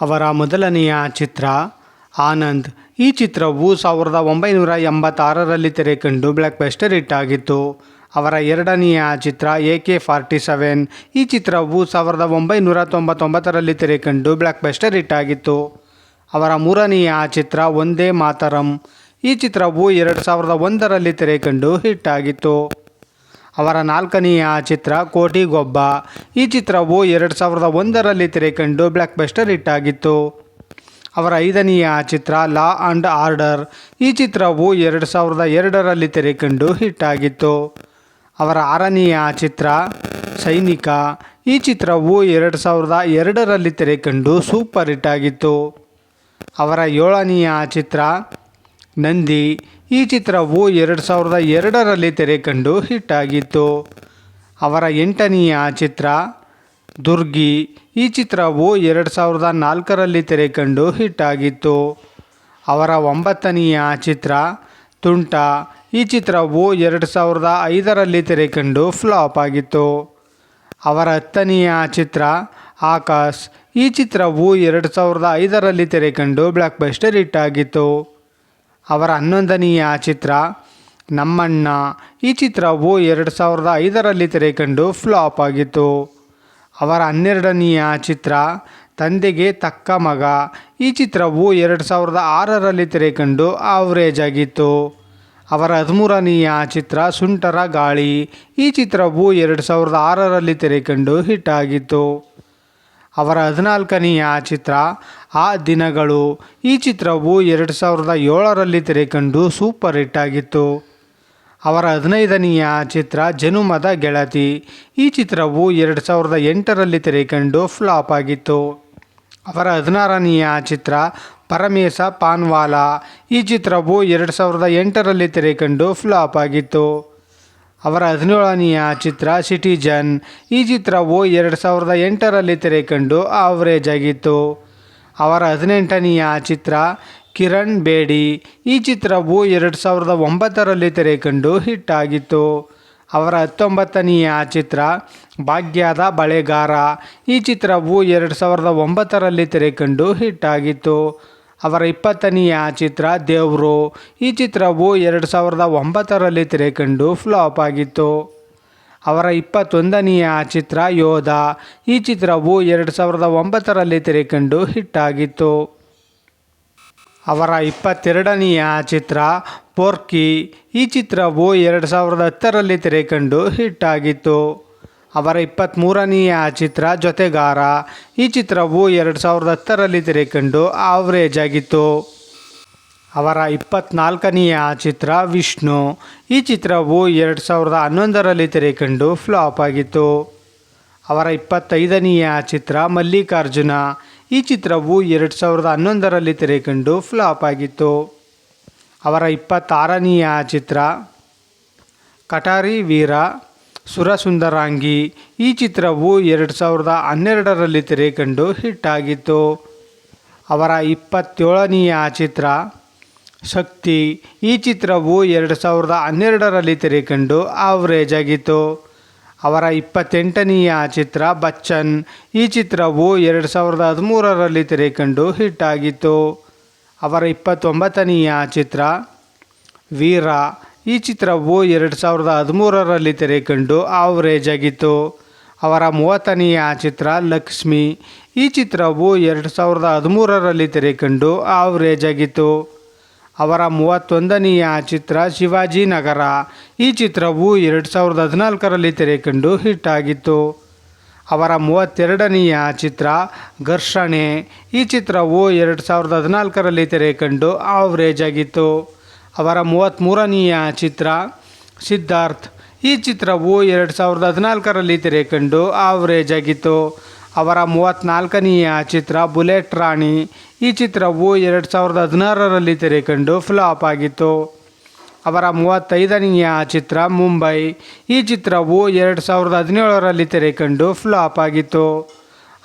ಅವರ ಮೊದಲನೆಯ ಚಿತ್ರ ಆನಂದ್. ಈ ಚಿತ್ರವು ಸಾವಿರದ ಒಂಬೈನೂರ ಎಂಬತ್ತಾರರಲ್ಲಿ ತೆರೆಕಂಡು ಬ್ಲ್ಯಾಕ್ ಬಸ್ಟರ್ ಹಿಟ್ ಆಗಿತ್ತು. ಅವರ ಎರಡನೆಯ ಚಿತ್ರ ಎ ಕೆ ಫಾರ್ಟಿ ಸೆವೆನ್. ಈ ಚಿತ್ರವು ಸಾವಿರದ ಒಂಬೈನೂರ ತೊಂಬತ್ತೊಂಬತ್ತರಲ್ಲಿ ತೆರೆಕಂಡು ಬ್ಲ್ಯಾಕ್ ಬಸ್ಟರ್ ಹಿಟ್ ಆಗಿತ್ತು. ಅವರ ಮೂರನೆಯ ಚಿತ್ರ ಒಂದೇ ಮಾತರಂ. ಈ ಚಿತ್ರವು ಎರಡು ಸಾವಿರದ ಒಂದರಲ್ಲಿ ತೆರೆಕಂಡು ಹಿಟ್ ಆಗಿತ್ತು. ಅವರ ನಾಲ್ಕನೆಯ ಚಿತ್ರ ಕೋಟಿಗೊಬ್ಬ. ಈ ಚಿತ್ರವು ಎರಡು ಸಾವಿರದ ಒಂದರಲ್ಲಿ ತೆರೆಕಂಡು ಬ್ಲ್ಯಾಕ್ ಬಸ್ಟರ್ ಹಿಟ್ ಆಗಿತ್ತು ಅವರ ಐದನೆಯ ಚಿತ್ರ ಲಾ ಆ್ಯಂಡ್ ಆರ್ಡರ್. ಈ ಚಿತ್ರವು ಎರಡು ಸಾವಿರದ ಎರಡರಲ್ಲಿ ತೆರೆಕಂಡು ಹಿಟ್ ಆಗಿತ್ತು ಅವರ ಆರನೆಯ ಚಿತ್ರ ಸೈನಿಕ. ಈ ಚಿತ್ರವು ಎರಡು ಸಾವಿರದ ಎರಡರಲ್ಲಿ ತೆರೆಕಂಡು ಸೂಪರ್ ಹಿಟ್ ಆಗಿತ್ತು ಅವರ ಏಳನೆಯ ಚಿತ್ರ ನಂದಿ, ಈ ಚಿತ್ರವು ಎರಡು ಸಾವಿರದ ಎರಡರಲ್ಲಿ ತೆರೆಕಂಡು ಹಿಟ್ ಆಗಿತ್ತು ಅವರ ಎಂಟನೆಯ ಚಿತ್ರ, ದುರ್ಗಿ, ಈ ಚಿತ್ರವು ಎರಡು ಸಾವಿರದ ನಾಲ್ಕರಲ್ಲಿ ತೆರೆಕಂಡು ಹಿಟ್ ಆಗಿತ್ತು ಅವರ ಒಂಬತ್ತನೆಯ ಚಿತ್ರ, ತುಂಟ, ಈ ಚಿತ್ರವು ಎರಡು ಸಾವಿರದ ಐದರಲ್ಲಿ ತೆರೆಕಂಡು ಫ್ಲಾಪ್ ಆಗಿತ್ತು. ಅವರ ಹತ್ತನೆಯ ಚಿತ್ರ, ಆಕಾಶ್, ಈ ಚಿತ್ರವು ಎರಡು ಸಾವಿರದ ಐದರಲ್ಲಿ ತೆರೆಕಂಡು ಬ್ಲಾಕ್ ಬಸ್ಟರ್ ಹಿಟ್ ಆಗಿತ್ತು ಅವರ ಹನ್ನೊಂದನೆಯ ಚಿತ್ರ, ನಮ್ಮಣ್ಣ. ಈ ಚಿತ್ರವು ಎರಡು ಸಾವಿರದ ಐದರಲ್ಲಿ ತೆರೆಕಂಡು ಫ್ಲಾಪ್ ಆಗಿತ್ತು. ಅವರ ಹನ್ನೆರಡನೆಯ ಚಿತ್ರ, ತಂದೆಗೆ ತಕ್ಕ ಮಗ. ಈ ಚಿತ್ರವು ಎರಡು ಸಾವಿರದ ಆರರಲ್ಲಿ ತೆರೆಕಂಡು ಆವರೇಜ್ ಆಗಿತ್ತು. ಅವರ ಹದಿಮೂರನೆಯ ಚಿತ್ರ, ಸುಂಟರ ಗಾಳಿ. ಈ ಚಿತ್ರವು ಎರಡು ಸಾವಿರದ ಆರರಲ್ಲಿ ತೆರೆಕಂಡು ಹಿಟ್ ಆಗಿತ್ತು. ಅವರ ಹದಿನಾಲ್ಕನೆಯ ಚಿತ್ರ, ಆ ದಿನಗಳು. ಈ ಚಿತ್ರವು ಎರಡು ಸಾವಿರದ ಏಳರಲ್ಲಿ ತೆರೆಕಂಡು ಸೂಪರ್ ಹಿಟ್ ಆಗಿತ್ತು. ಅವರ ಹದಿನೈದನೆಯ ಚಿತ್ರ, ಜನುಮದ ಗೆಳತಿ. ಈ ಚಿತ್ರವು ಎರಡು ಸಾವಿರದ ಎಂಟರಲ್ಲಿ ತೆರೆಕಂಡು ಫ್ಲಾಪ್ ಆಗಿತ್ತು. ಅವರ ಹದಿನಾರನೆಯ ಚಿತ್ರ ಪರಮೇಶ ಪಾನ್ವಾಲಾ. ಈ ಚಿತ್ರವು ಎರಡು ಸಾವಿರದ ಎಂಟರಲ್ಲಿ ತೆರೆಕಂಡು ಫ್ಲಾಪ್ ಆಗಿತ್ತು. ಅವರ ಹದಿನೇಳನೆಯ ಚಿತ್ರ ಸಿಟಿಜನ್ ಈ ಚಿತ್ರವು ಎರಡು ಸಾವಿರದ ಎಂಟರಲ್ಲಿ ತೆರೆಕಂಡು ಆವರೇಜ್ ಆಗಿತ್ತು. ಅವರ ಹದಿನೆಂಟನೆಯ ಚಿತ್ರ ಕಿರಣ್ ಬೇಡಿ ಈ ಚಿತ್ರವು ಎರಡು ಸಾವಿರದ ಒಂಬತ್ತರಲ್ಲಿ ತೆರೆಕಂಡು ಹಿಟ್ ಆಗಿತ್ತು. ಅವರ ಹತ್ತೊಂಬತ್ತನೆಯ ಚಿತ್ರ ಭಾಗ್ಯದ ಬಳೆಗಾರ ಈ ಚಿತ್ರವು ಎರಡು ಸಾವಿರದ ಒಂಬತ್ತರಲ್ಲಿ ತೆರೆಕಂಡು ಹಿಟ್ ಆಗಿತ್ತು. ಅವರ ಇಪ್ಪತ್ತನೆಯ ಚಿತ್ರ ದೇವರು. ಈ ಚಿತ್ರವು ಎರಡು ಸಾವಿರದ ಒಂಬತ್ತರಲ್ಲಿ ತೆರೆಕಂಡು ಫ್ಲಾಪ್ ಆಗಿತ್ತು. ಅವರ ಇಪ್ಪತ್ತೊಂದನೆಯ ಚಿತ್ರ ಯೋಧ. ಈ ಚಿತ್ರವು ಎರಡು ಸಾವಿರದ ಒಂಬತ್ತರಲ್ಲಿ ತೆರೆಕಂಡು ಹಿಟ್ ಆಗಿತ್ತು. ಅವರ ಇಪ್ಪತ್ತೆರಡನೆಯ ಚಿತ್ರ ಪೋರ್ಕಿ. ಈ ಚಿತ್ರವು ಎರಡು ಸಾವಿರದ ಹತ್ತರಲ್ಲಿ ತೆರೆಕಂಡು ಹಿಟ್ ಆಗಿತ್ತು. ಅವರ ಇಪ್ಪತ್ತ್ಮೂರನೆಯ ಚಿತ್ರ ಜೊತೆಗಾರ. ಈ ಚಿತ್ರವು ಎರಡು ಸಾವಿರದ ಹತ್ತರಲ್ಲಿ ತೆರೆಕಂಡು ಆವರೇಜ್ ಆಗಿತ್ತು. ಅವರ ಇಪ್ಪತ್ನಾಲ್ಕನೆಯ ಚಿತ್ರ ವಿಷ್ಣು. ಈ ಚಿತ್ರವು ಎರಡು ಸಾವಿರದ ಹನ್ನೊಂದರಲ್ಲಿ ತೆರೆಕಂಡು ಫ್ಲಾಪ್ ಆಗಿತ್ತು. ಅವರ ಇಪ್ಪತ್ತೈದನೆಯ ಚಿತ್ರ ಮಲ್ಲಿಕಾರ್ಜುನ. ಈ ಚಿತ್ರವು ಎರಡು ಸಾವಿರದ ಹನ್ನೊಂದರಲ್ಲಿ ತೆರೆಕಂಡು ಫ್ಲಾಪ್ ಆಗಿತ್ತು. ಅವರ ಇಪ್ಪತ್ತಾರನೆಯ ಚಿತ್ರ ಕಟಾರಿ ವೀರ. ಸುರಸುಂದರಾಂಗಿ ಈ ಚಿತ್ರವು ಎರಡು ಸಾವಿರದ ಹನ್ನೆರಡರಲ್ಲಿ ತೆರೆಕಂಡು ಹಿಟ್ ಆಗಿತ್ತು ಅವರ ಇಪ್ಪತ್ತೇಳನೆಯ ಚಿತ್ರ ಶಕ್ತಿ ಈ ಚಿತ್ರವು ಎರಡು ಸಾವಿರದ ಹನ್ನೆರಡರಲ್ಲಿ ತೆರೆಕಂಡು ಆವರೇಜ್ ಆಗಿತ್ತು. ಅವರ ಇಪ್ಪತ್ತೆಂಟನೆಯ ಚಿತ್ರ ಬಚ್ಚನ್ ಈ ಚಿತ್ರವು ಎರಡು ಸಾವಿರದ ಹದಿಮೂರರಲ್ಲಿ ತೆರೆಕಂಡು ಹಿಟ್ ಆಗಿತ್ತು ಅವರ ಇಪ್ಪತ್ತೊಂಬತ್ತನೆಯ ಚಿತ್ರ ವೀರ ಈ ಚಿತ್ರವು ಎರಡು ಸಾವಿರದ ಹದಿಮೂರರಲ್ಲಿ ತೆರೆಕಂಡು ಆವರೇಜ್ ಆಗಿತ್ತು ಅವರ ಮೂವತ್ತನೆಯ ಚಿತ್ರ ಲಕ್ಷ್ಮಿ. ಈ ಚಿತ್ರವು ಎರಡು ಸಾವಿರದ ಹದಿಮೂರರಲ್ಲಿ ತೆರೆಕಂಡು ಆವರೇಜ್ ಆಗಿತ್ತು ಅವರ ಮೂವತ್ತೊಂದನೆಯ ಚಿತ್ರ ಶಿವಾಜಿನಗರ ಈ ಚಿತ್ರವು ಎರಡು ಸಾವಿರದ ಹದಿನಾಲ್ಕರಲ್ಲಿ ತೆರೆಕಂಡು ಹಿಟ್ ಆಗಿತ್ತು ಅವರ ಮೂವತ್ತೆರಡನೆಯ ಚಿತ್ರ ಘರ್ಷಣೆ. ಈ ಚಿತ್ರವು ಎರಡು ಸಾವಿರದ ಹದಿನಾಲ್ಕರಲ್ಲಿ ತೆರೆಕಂಡು ಆವರೇಜ್ ಆಗಿತ್ತು ಅವರ ಮೂವತ್ತ್ಮೂರನೆಯ ಚಿತ್ರ ಸಿದ್ಧಾರ್ಥ್. ಈ ಚಿತ್ರವು ಎರಡು ಸಾವಿರದ ಹದಿನಾಲ್ಕರಲ್ಲಿ ತೆರೆಕಂಡು ಆವರೇಜ್ ಆಗಿತ್ತು ಅವರ ಮೂವತ್ತ್ನಾಲ್ಕನೆಯ ಚಿತ್ರ ಬುಲೆಟ್ ರಾಣಿ. ಈ ಚಿತ್ರವು ಎರಡು ಸಾವಿರದ ಹದಿನಾರರಲ್ಲಿ ತೆರೆಕಂಡು ಫ್ಲಾಪ್ ಆಗಿತ್ತು. ಅವರ ಮೂವತ್ತೈದನೆಯ ಚಿತ್ರ ಮುಂಬೈ. ಈ ಚಿತ್ರವು ಎರಡು ಸಾವಿರದ ಹದಿನೇಳರಲ್ಲಿ ತೆರೆಕಂಡು ಫ್ಲಾಪ್ ಆಗಿತ್ತು.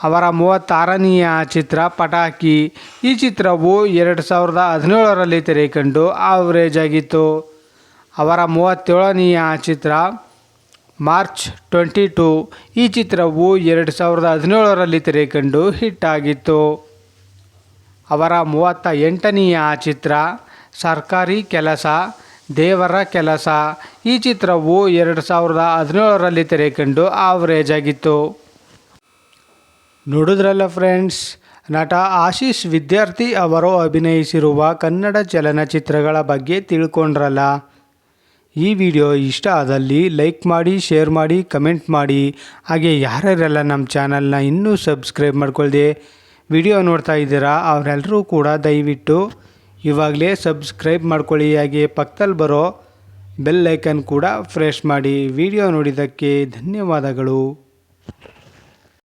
ಅವರ ಮೂವತ್ತಾರನೆಯ ಚಿತ್ರ ಪಟಾಕಿ. ಈ ಚಿತ್ರವು ಎರಡು ಸಾವಿರದ ಹದಿನೇಳರಲ್ಲಿ ತೆರೆಕಂಡು ಆವರೇಜ್ ಆಗಿತ್ತು. ಅವರ ಮೂವತ್ತೇಳನೆಯ ಚಿತ್ರ ಮಾರ್ಚ್ ಟ್ವೆಂಟಿ ಟು. ಈ ಚಿತ್ರವು ಎರಡು ಸಾವಿರದ ಹದಿನೇಳರಲ್ಲಿ ತೆರೆಕಂಡು ಹಿಟ್ ಆಗಿತ್ತು. ಅವರ ಮೂವತ್ತ ಎಂಟನೆಯ ಚಿತ್ರ ಸರ್ಕಾರಿ ಕೆಲಸ, ದೇವರ ಕೆಲಸ. ಈ ಚಿತ್ರವು ಎರಡು ಸಾವಿರದ ಹದಿನೇಳರಲ್ಲಿ ತೆರೆಕಂಡು ಆವರೇಜ್ ಆಗಿತ್ತು. ನೋಡಿದ್ರಲ್ಲ ಫ್ರೆಂಡ್ಸ್ ನಟ ಆಶೀಶ್ ವಿದ್ಯಾರ್ಥಿ ಅವರು ಅಭಿನಯಿಸಿರುವ ಕನ್ನಡ ಚಲನಚಿತ್ರಗಳ ಬಗ್ಗೆ ತಿಳ್ಕೊಂಡ್ರಲ್ಲ? ಈ ವಿಡಿಯೋ ಇಷ್ಟ ಆದಲ್ಲಿ ಲೈಕ್ ಮಾಡಿ ಶೇರ್ ಮಾಡಿ ಕಮೆಂಟ್ ಮಾಡಿ. ಹಾಗೆ ಯಾರ್ಯಾರೆಲ್ಲ ನಮ್ಮ ಚಾನಲ್ನ ಇನ್ನೂ ಸಬ್ಸ್ಕ್ರೈಬ್ ಮಾಡ್ಕೊಳ್ದೆ ವಿಡಿಯೋ ನೋಡ್ತಾ ಇದ್ದೀರಾ ಅವರೆಲ್ಲರೂ ಕೂಡ ದಯವಿಟ್ಟು ಇವಾಗಲೇ ಸಬ್ಸ್ಕ್ರೈಬ್ ಮಾಡ್ಕೊಳ್ಳಿ. ಹಾಗೆ ಪಕ್ಕದಲ್ಲಿ ಬರೋ ಬೆಲ್ ಐಕನ್ ಕೂಡ ಫ್ರೆಶ್ ಮಾಡಿ. ವಿಡಿಯೋ ನೋಡಿದ್ದಕ್ಕೆ ಧನ್ಯವಾದಗಳು.